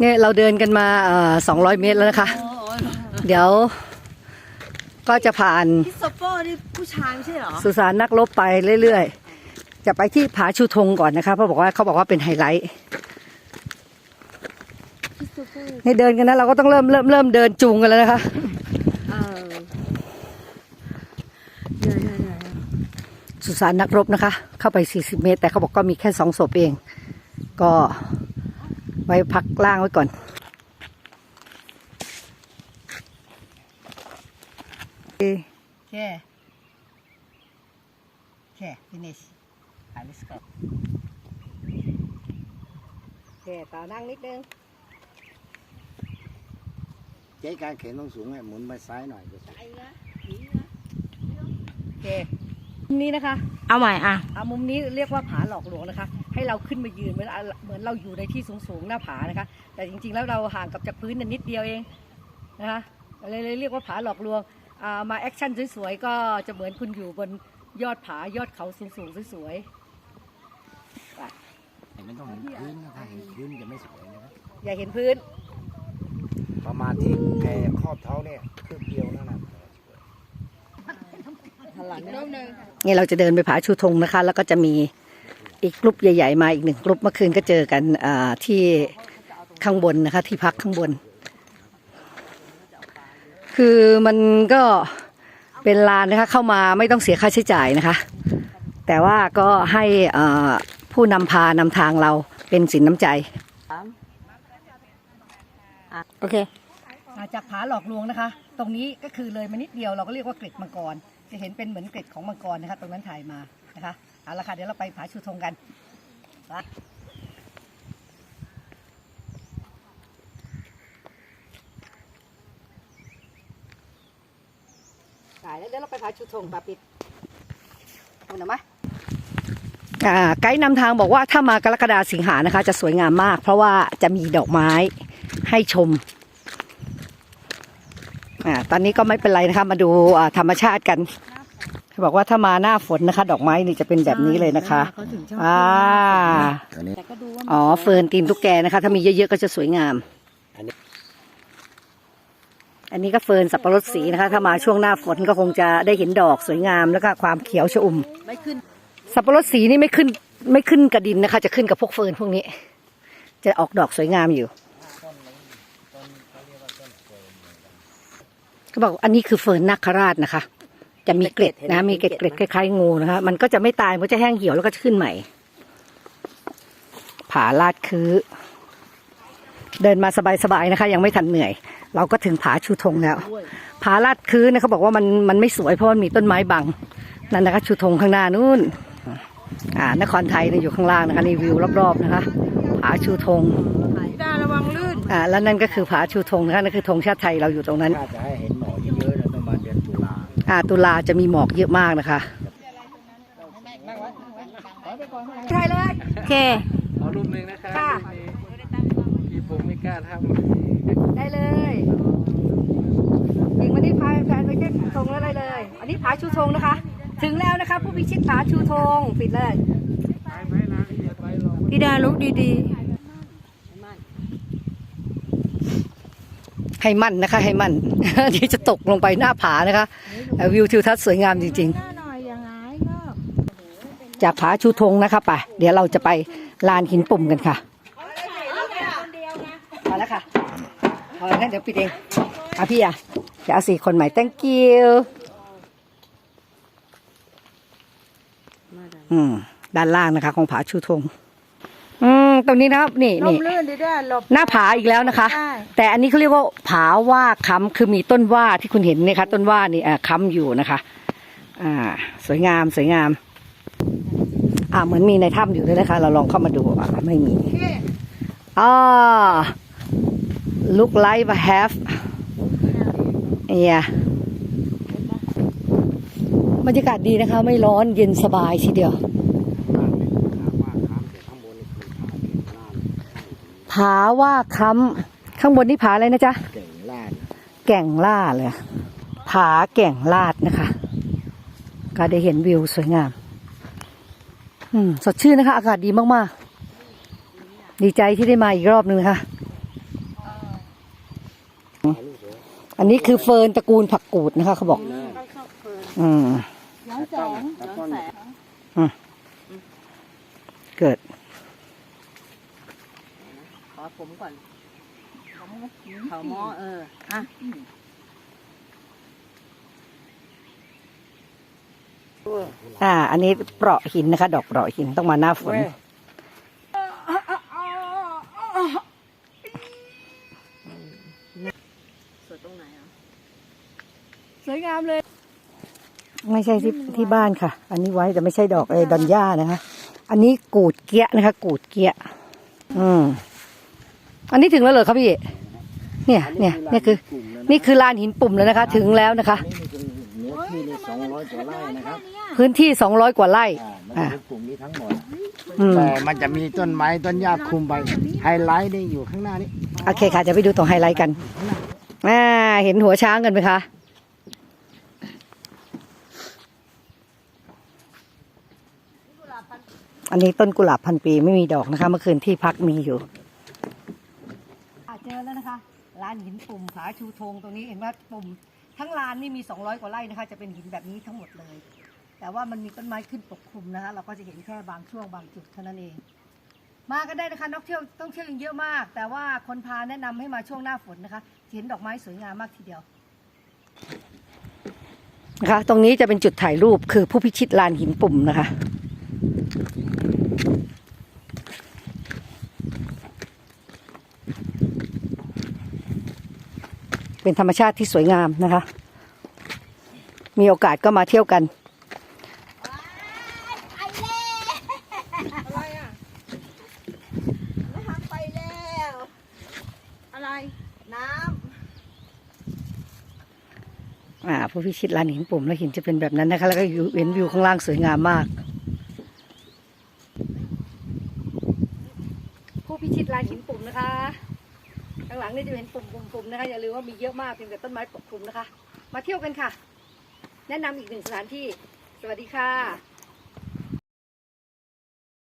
เนี่ยเราเดินกันมาเอ่อ200เมตรแล้วนะคะ เดี๋ยวก็จะผ่านพี่โซโป้นี่ผู้ชายไม่ใช่เหรอ สุสานนักรบไปเรื่อยๆ จะไปที่ผาชูธงก่อนนะคะ เพราะบอกว่าเขาบอกว่าเป็นไฮไลท์นี่เดินกันนะเราก็ต้องเริ่มเริ่มเริ่มเดินจูงกันแล้วนะคะเออเดี๋ยวเดี๋ยวเดี๋ยวสุสานนักรบนะคะ เข้าไป 40 เมตร แต่เขาบอกก็มีแค่สองศพเอง ก็ ไว้พักล่างไว้ก่อนโอเคโอเค finish อะ let's go โอเคต่อนั่งนิดนึงใช้การเข็นต้องสูงให้หมุนไปซ้ายหน่อยก็ใช่โอเคมุม นี้นะคะ เอาใหม่อะอะมุมนี้เรียกว่าผาหลอกลวงนะคะ ให้เราขึ้นมายืนเหมือนเหมือนเราอยู่ในที่สูงๆหน้าผานะคะ แต่จริงๆแล้วเราห่างกับจากพื้นนิดเดียวเองนะคะเลยเลยเรียกว่าผาหลอกลวงอ่ามาแอคชั่นสวยๆก็จะเหมือนคุณอยู่บนยอดผายอดเขาสูงๆสวยแต่ไม่ต้องเห็นพื้นนะถ้าเห็นพื้นจะไม่สวยนะครับๆอย่าเห็นพื้น ประมาณที่แค่ครอบเท้าเนี่ยคืบเดียวนั่นแหละ นี่เราจะเดินไปผาชูธงนะคะ แล้วก็จะมีอีกกลุ่มใหญ่ ๆ มาอีกหนึ่งกลุ่มเมื่อคืนก็เจอกันอ่าที่ข้างบนนะคะ ที่พักข้างบน คือมันก็เป็นลานนะคะเข้ามาไม่ต้องเสียค่าใช้จ่ายนะคะ แต่ว่าก็ให้อ่าผู้นำพานำทางเราเป็นสินน้ำใจโอเคจากผาหลอกลวงนะคะ ตรงนี้ก็คือเลยมานิดเดียวเราก็เรียกว่าเกร็ดมังกร จะเห็นเป็นเหมือนเกร็ดของมังกรนะคะตรงนั้นถ่ายมานะคะเอาละค่ะเดี๋ยวเราไปผาชูธงกันไปถ่ายแล้วเดี๋ยวเราไปผาชูธงปาปิดเอาหน่อยไหมอ่าไกด์นำทางบอกว่าถ้ามากรกฎาสิงหานะคะ จะสวยงามมาก เพราะว่าจะมีดอกไม้ให้ชม อ่าตอนนี้ก็ไม่เป็นไรนะคะ มาดูอ่าธรรมชาติกันเขาบอกว่าถ้ามาหน้าฝนนะคะ ดอกไม้นี่จะเป็นแบบนี้เลยนะคะเขาถึงชอบอ่าตัวนี้แต่ก็ดูว่าอ๋อเฟิร์นตีนตุ๊กแกนะคะ ถ้ามีเยอะๆก็จะสวยงาม อันนี้ อันนี้ก็เฟิร์นสับปะรดสีนะคะ ถ้ามาช่วงหน้าฝนก็คงจะได้เห็นดอกสวยงามแล้วก็ความเขียวชอุ่ม ไม่ขึ้นสับปะรดสีนี่ไม่ขึ้นไม่ขึ้นกระดินนะคะ จะขึ้นกับพวกเฟิร์นพวกนี้ จะออกดอกสวยงามอยู่ เขาบอกอันนี้คือเฟิร์นนาคราชนะคะ จะมีเกล็ดนะ มีเกล็ดเกล็ดคล้ายๆงูนะคะ มันก็จะไม่ตาย มันก็จะแห้งเหี่ยวแล้วก็จะขึ้นใหม่ ผาลาดคือ เดินมาสบายๆนะคะ ยังไม่ทันเหนื่อย เราก็ถึงผาชูธงแล้ว ผาลาดคือเนี่ยเขาบอกว่ามันมันไม่สวยเพราะมันมีต้นไม้บัง นั่นนะคะ ชูธงข้างหน้านู่น อ่านครไทยเนี่ยอยู่ข้างล่างนะคะนี่วิวรอบๆนะคะ ผาชูธงดาระวังลื่น อ่า แล้วนั่นก็คือผาชูธงนะคะนั่นคือธงชาติไทยเราอยู่ตรงนั้น ถ้าจะให้เห็น อ่าตุลาจะมีหมอกเยอะมากนะคะใช่เลยโอเคขอรูปหนึ่งนะครับค่ะรูปนี้พี่ผมไม่กล้าทำได้เลยอีกวันนี้พาแฟนไปเช็คธงแล้วได้เลย อันนี้ผาชูธงนะคะ ถึงแล้วนะคะ ผู้พิชิตผาชูธงปิดเลยพี่ดาลุกดี ให้มั่นนะคะ ให้มั่นเดี๋ยวจะตกลงไปหน้าผานะคะแต่วิวทิวทัศน์สวยงามจริง ๆ หน้าหน่อยอย่างไรก็ๆจากผาชูธงนะคะไปเดี๋ยวเราจะไปลานหินปุ่มกันค่ะพอแล้วค่ะพอแล้วงั้นเดี๋ยวปิดเองอะพี่อะจะเอาสี่คนใหม่ thank you อืมด้านล่างนะคะ ของผาชูธงอืมตรงนี้นะครับ นี่ลนี่ มลื่น ดีด้วยหลบ หน้าผาอีกแล้วนะคะ ใช่ แต่อันนี้เขาเรียกว่าผาว่าค้ำคือมีต้นว่าที่คุณเห็นเนี่ยคะต้นว่านี่อ่าค้ำอยู่นะคะ อ่า สวยงามสวยงาม อ่าเหมือนมีในถ้ำอยู่ด้วยนะคะ เราลองเข้ามาดูอ่าไม่มีอ่า look like a have เนี่ยบรรยากาศดีนะคะ ไม่ร้อนเย็นสบายทีเดียว ผาว่าค้ำข้างบนนี่ผาอะไรนะจ๊ะเก่งลาด แก่งล่าเลยผาแก่งลาดนะคะ ก็ได้เห็นวิวสวยงาม อืมสดชื่นนะคะ อากาศดีมากดีใจที่ได้มาอีกรอบนึงนะคะอันนี้คือเฟิร์นตระกูลผักกูดนะคะ เขาบอก อืมย้อนแสงย้อนแสงเกิดขอ ผมก่อนเขาหมอเอออะอ่า อันนี้เปราะหินนะคะ ดอกเปราะหินต้องมาหน้าฝนสวยตรงไหนอะสวยงามเลย ไม่ใช่ที่ที่บ้านค่ะ อันนี้ไว้แต่ไม่ใช่ดอกเออดอนย่านะคะ อันนี้กูดเกี้ยนะคะ กูดเกี้ย อืม อันนี้ถึงแล้วเหรอครับพี่ เนี่ย เนี่ยเนี่ยคือ นี่คือลานหินปุ่มแล้วนะคะ ถึงแล้วนะคะ นี่คือเนื้อที่นี่สองร้อยกว่าไร่นะครับพื้นที่สองร้อยกว่าไร่ อ่ามันจะเป็นกลุ่มนี้ทั้งหมดอืมแต่มันจะมีต้นไม้ต้นหญ้าคลุมไปไฮไลท์ได้อยู่ข้างหน้านี้โอเคค่ะ จะไปดูตรงไฮไลท์กันอ่าเห็นหัวช้างกันไหมคะ อันนี้ต้นกุหลาบพันปีไม่มีดอกนะคะ เมื่อคืนที่พักมีอยู่ เจอแล้วนะคะลานหินปุ่มผาชูธงตรงนี้เห็นว่าปุ่มทั้งลานนี่มี 200 กว่าไร่นะคะ จะเป็นหินแบบนี้ทั้งหมดเลย แต่ว่ามันมีต้นไม้ขึ้นปกคลุมนะคะ เราก็จะเห็นแค่บางช่วงบางจุดเท่านั้นเอง มากันได้นะคะนักเที่ยวต้องเที่ยวยังเยอะมาก แต่ว่าคนพาแนะนำให้มาช่วงหน้าฝนนะคะเห็นดอกไม้สวยงามมากทีเดียวนะคะตรงนี้จะเป็นจุดถ่ายรูปคือผู้พิชิตลานหินปุ่มนะคะ เป็นธรรมชาติที่สวยงามนะคะ มีโอกาสก็มาเที่ยวกัน อะไรอะน้ำไปแล้ว อะไร น้อ่าผู้พิชิตลานหินปุ่มแล้วหินจะเป็นแบบนั้นนะคะ แล้วก็อยู่เห็นวิวข้างล่างสวยงามมาก ผู้พิชิตลานหินปุ่มนะคะ ข้างหลังนี่จะเป็นปุ่มๆนะคะอย่าลืมว่ามีเยอะมากเพียงแต่ต้นไม้ปกคลุมนะคะ มาเที่ยวกันค่ะ แนะนำอีกหนึ่งสถานที่ สวัสดีค่ะ